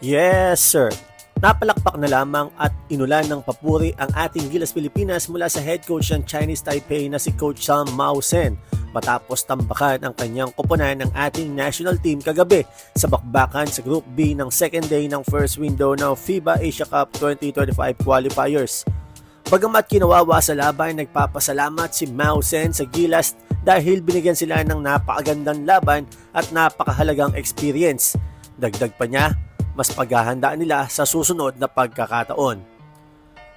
Yes, sir. Napalakpak na lamang at inulan ng papuri ang ating Gilas Pilipinas mula sa head coach ng Chinese Taipei na si Coach Sam Mao Sen matapos tambakan ang kanyang koponan ng ating national team kagabi sa bakbakan sa Group B ng second day ng first window ng FIBA Asia Cup 2025 qualifiers. Bagamat kinawawa sa laban, nagpapasalamat si Mao Sen sa Gilas dahil binigyan sila ng napakagandang laban at napakahalagang experience. Dagdag pa niya, mas paghahandaan nila sa susunod na pagkakataon.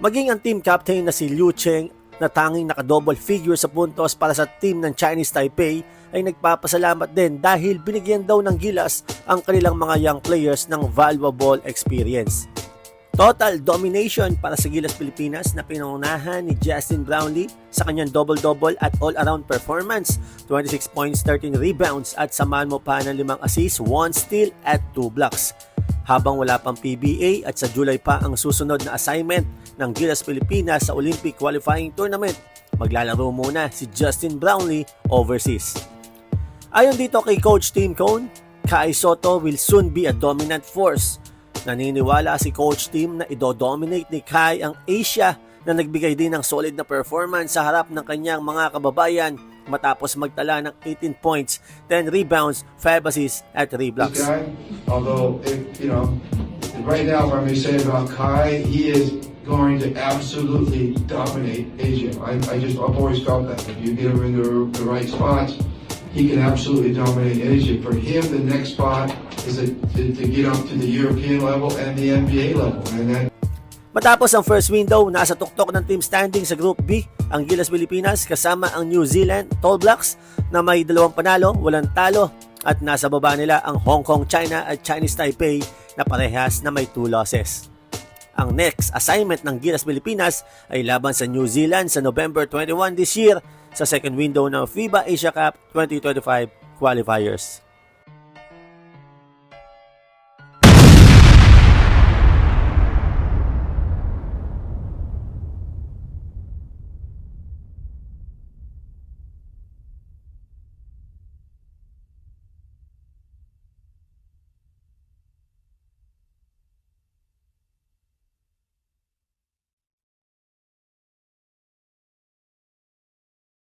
Maging ang team captain na si Liu Cheng na tanging naka-double figure sa puntos para sa team ng Chinese Taipei ay nagpapasalamat din dahil binigyan daw ng gilas ang kanilang mga young players ng valuable experience. Total domination para sa Gilas Pilipinas na pinangunahan ni Justin Brownlee sa kanyang double-double at all-around performance. 26 points, 13 rebounds at samahan mo pa ng 5 assists, 1 steal at 2 blocks. Habang wala pang PBA at sa July pa ang susunod na assignment ng Gilas Pilipinas sa Olympic Qualifying Tournament, maglalaro muna si Justin Brownlee overseas. Ayon dito kay Coach Tim Cone, Kai Soto will soon be a dominant force. Naniniwala si Coach Tim na idodominate ni Kai ang Asia na nagbigay din ng solid na performance sa harap ng kanyang mga kababayan matapos magtala ng 18 points, 10 rebounds, 5 assists at 3 blocks. Although, if, you know, right now, if I may say about Kai, he is going to absolutely dominate Asia. I, I just, I've always felt that. If you get him in the, the right spots, he can absolutely dominate Asia. For him, the next spot is a, to, to get up to the European level and the NBA level. And that Matapos ang first window, nasa tuktok ng team standing sa Group B ang Gilas Pilipinas kasama ang New Zealand Tall Blacks na may dalawang panalo, walang talo at nasa baba nila ang Hong Kong, China at Chinese Taipei na parehas na may 2 losses. Ang next assignment ng Gilas Pilipinas ay laban sa New Zealand sa November 21 this year sa second window ng FIBA Asia Cup 2025 qualifiers.